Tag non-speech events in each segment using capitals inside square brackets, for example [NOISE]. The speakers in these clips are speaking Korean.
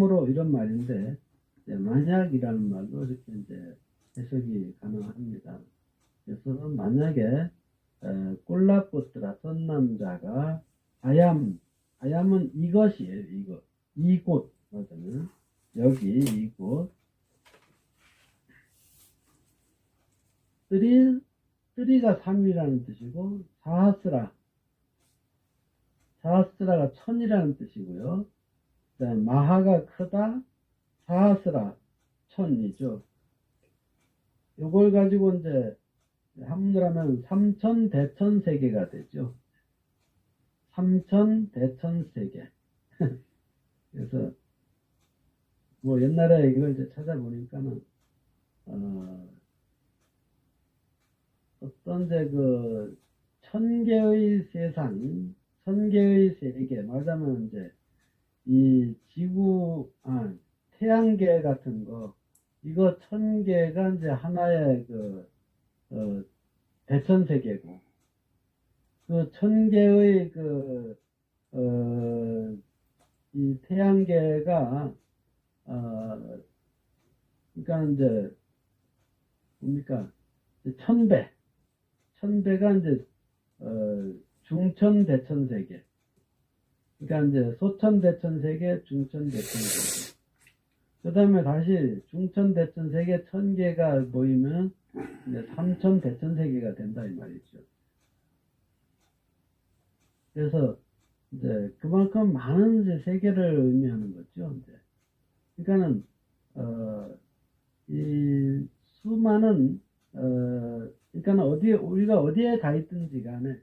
참으로 이런 말인데 만약이라는 말로 이렇게 이제 해석이 가능합니다. 그래서 만약에 에, 꼴라뽀트라 선남자가 아얌 아얌은 이것이에요. 이것 이곳 맞으면 여기 이곳 쓰리 쓰리가 3이라는 뜻이고 사하스라 사하스라가 천이라는 뜻이고요. 그다음 마하가 크다 사하스라 천이죠. 요걸 가지고 이제 한문으로 하면 삼천 대천 세계가 되죠. 삼천 대천 세계. [LAUGHS] 그래서 뭐 옛날에 이걸 이제 찾아보니까는 어, 어떤 이제 그 천개의 세상, 천개의 세계 말하자면 이제 이 지구 아 태양계 같은 거 이거 천 개가 이제 하나의 그 어, 대천 세계고 그 천 개의 그 어, 이 태양계가 어, 그러니까 이제 뭡니까? 천배 천배가 이제 어, 중천 대천 세계 그러니까 이제 소천 대천 세계 중천 대천 세계 그 다음에 다시 중천 대천 세계 천 개가 모이면 이제 삼천 대천 세계가 된다 이 말이죠. 그래서 이제 그만큼 많은 이제 세계를 의미하는 거죠. 이제 그러니까는 어 이 수많은 어 그러니까 어디에 우리가 어디에 가 있든지 간에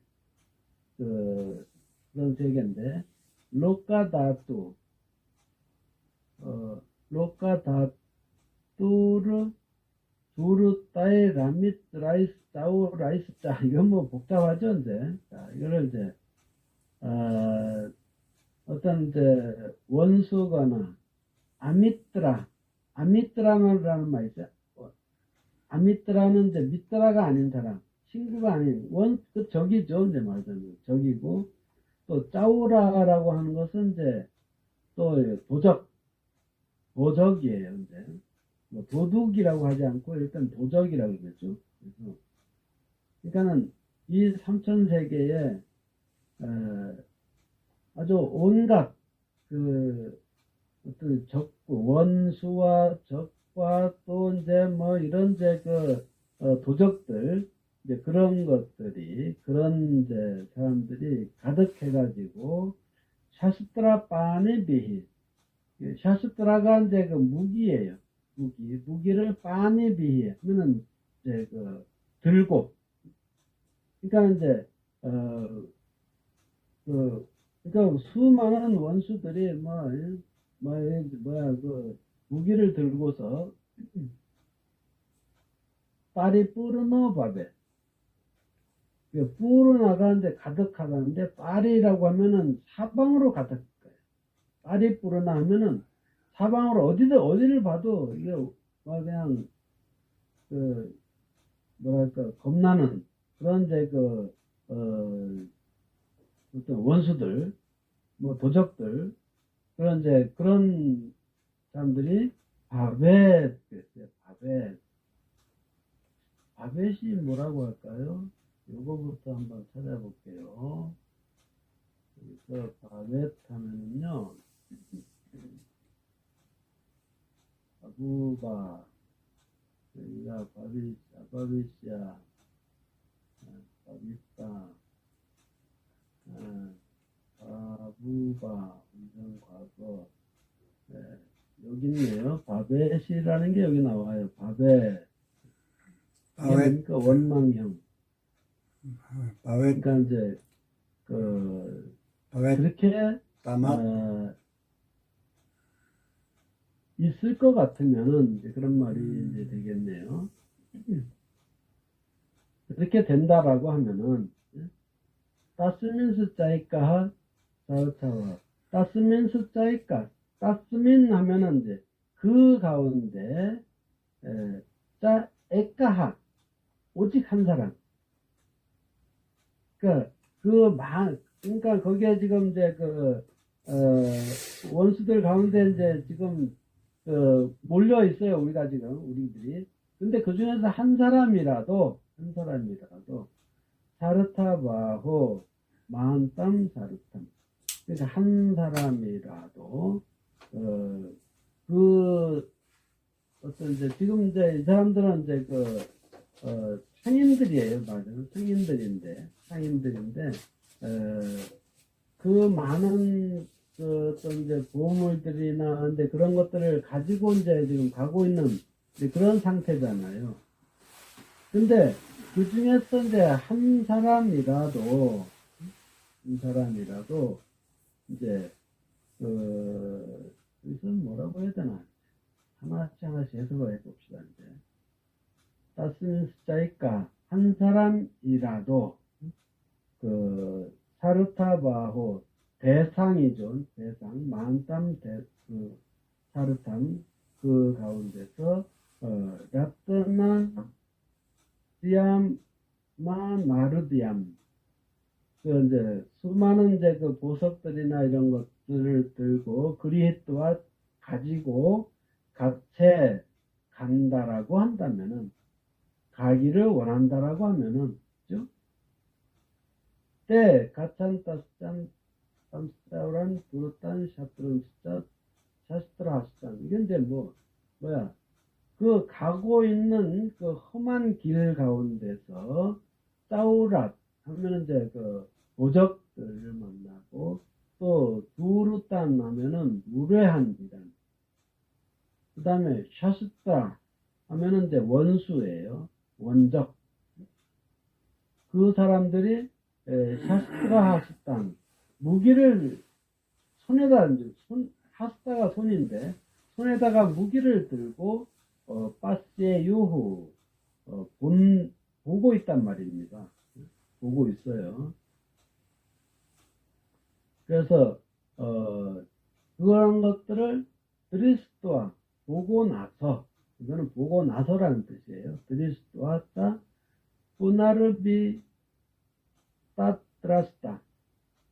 그 그런 세계인데 로카다투 어 로카다투르 두르따의 라미트 라이스 짜우 라이스 짜 [LAUGHS] 이건 뭐 복잡하죠 이제. 자 이거를 이제 어, 어떤 이제 원수거나 아미트라 아미트라는 말 있어요? 어, 아미트라는 이제 미트라가 아닌 사람 친구가 아닌 원 그 적이죠 이제 말하자면. 적이고 또 짜우라라고 하는 것은 이제 또 도적 도적이에요 이제. 뭐 도둑이라고 하지 않고 일단 도적이라고 그러죠. 그래서 그러니까는 이 삼천 세계에 어, 아주 온갖 그 어떤 적 원수와 적과 또 이제 뭐 이런 이제 그 어, 도적들 이제 그런 것들이 그런 이제 사람들이 가득해가지고 샤스트라 빠네 비히 샤스트라가 이제 그 무기예요. 무기. 무기를 빠네 비히 하면은 이제 그 들고. 그러니까 이제 어 그, 그러니까 수많은 원수들이 뭐, 뭐, 뭐야, 그, 무기를 들고서, [CLEARS THROAT] 파리 뿌르노 밥에, 그 뿌르나가는데 가득하다는데, 파리라고 하면은 사방으로 가득 거예요. 파리 뿌르나 하면은 사방으로 어디든, 어디를 봐도, 이게, 뭐 그냥, 그, 뭐랄까, 겁나는, 그런 이제 그, 어, 어떤 원수들, 뭐 도적들, 그런 이제 그런 사람들이 바벳 그랬어요. 바벳. 바벳이 뭐라고 할까요? 요거부터 한번 찾아볼게요. 그래서 바벳 하면은요, 아부바, 여기가 바빗, 아바빗이야, 바빗바, 바부바 운전 과거 네, 여기 있네요. 바벳이라는 게 여기 나와요. 바벳 바웨, 뭡니까 원망형. 바웨, 그러니까 이제 그 바웨, 그렇게 어, 있을 것 같으면은 이제 그런 말이 음. 이제 되겠네요. 그렇게 된다라고 하면은 따스민스 짜이까? 자우차와. 따스민스 짜이까? 따스민 하면은 이제 그 가운데 에, 짜 에까하. 오직 한 사람 그러니까 그 만, 그러니까 거기에 지금 이제 그 어, 원수들 가운데 이제 지금 그 몰려 있어요. 우리가 지금 우리들이. 근데 그 중에서 한 사람이라도 한 사람이라도 사르타바호 마한땀 사르탐. 그러니까 한 사람이라도 어, 그 어떤 이제 지금 이제 이 사람들은 이제 그 어, 상인들이에요, 맞아요. 상인들인데 상인들인데 어, 그 많은 그 어떤 이제 보물들이나 근데 그런 것들을 가지고 이제 지금 가고 있는 이제 그런 상태잖아요. 근데 그 중에서 이제 한 사람이라도 한 사람이라도 이제 그 이것은 뭐라고 해야 되나 하나씩 하나씩 해석을 해봅시다 이제 따스는 숫자니까 한 사람이라도 그 사르타바호 대상이죠. 대상 만담 대, 그 사르탐 그 가운데서 어 라뜨나 디암 마 나르디암. 그 이제 수많은 이제 그 보석들이나 이런 것들을 들고 그리스도와 가지고 gat에 간다라고 한다면은 가기를 원한다라고 하면은 그죠? 때 가찬 따스짠 땀스타우란 두르딴 샤트론 숫자 샤스트라 하스탄 이게 이제 뭐 뭐야? 그 가고 있는 그 험한 길 가운데서 싸우랏 하면은 이제 그 도적들을 만나고 또 두르딴 하면은 무례한 이란. 그 다음에 샤스트라 하면은 이제 원수예요 원적 그 사람들이 에, 샤스트라 하스탄 무기를 손에다 손 하스타가 손인데 손에다가 무기를 들고 어, 빠스의 유후 어, 본 보고 있단 말입니다. 보고 있어요. 그래서 어, 그런 것들을 드리스토와 보고 나서 이거는 보고 나서라는 뜻이에요. 드리스토와 따 puna르비 따트라스타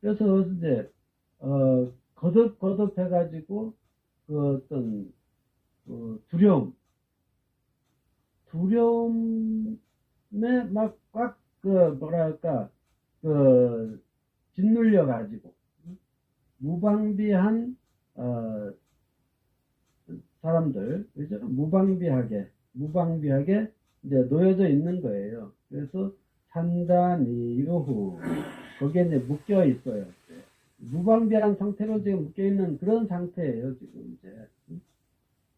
그래서 이제 어, 거듭 거듭 해가지고 그 어떤 그 두려움 두려움에 막 꽉 그 뭐랄까 그 짓눌려 가지고 무방비한 어, 사람들 그죠 무방비하게 무방비하게 이제 놓여져 있는 거예요. 그래서 산다니요후 거기에 이제 묶여 있어요. 무방비한 상태로 지금 묶여 있는 그런 상태예요. 지금 이제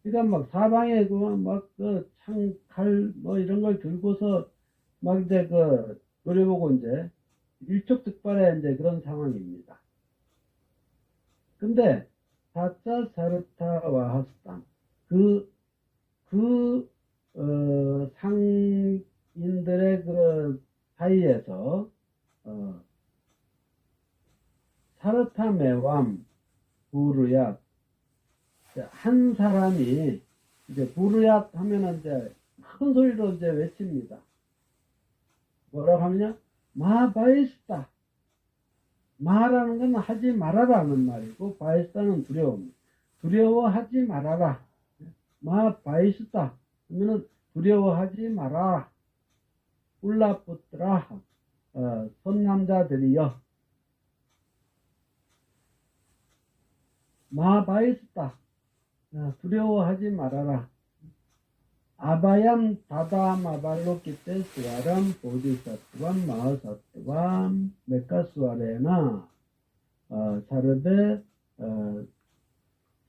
그러니까 막 사방에 그막그 창, 칼, 뭐 이런 걸 들고서 막 이제 그 노려보고 이제 일촉즉발의 이제 그런 상황입니다. 근데 다짜 사르타와 하스탄 그, 그, 어, 상인들의 그 사이에서, 어, 사르타메 왕 부르야 한 사람이 이제 부르야 하면은 이제 큰 소리로 이제 외칩니다. 뭐라고 하면요? 마바이스타. 마라는 건 하지 말아라는 말이고, 바이스타는 두려움. 두려워하지 말아라. 마 바이스타. 하면은 두려워하지 마라. 울라뿌트라. 어, 손남자들이여. 마바이스타. 야, 두려워하지 말아라. 아바얌 다다 마발로 기때 스와람 보디사트밤 마하사트밤 메카스와레나 어, 사르데 어,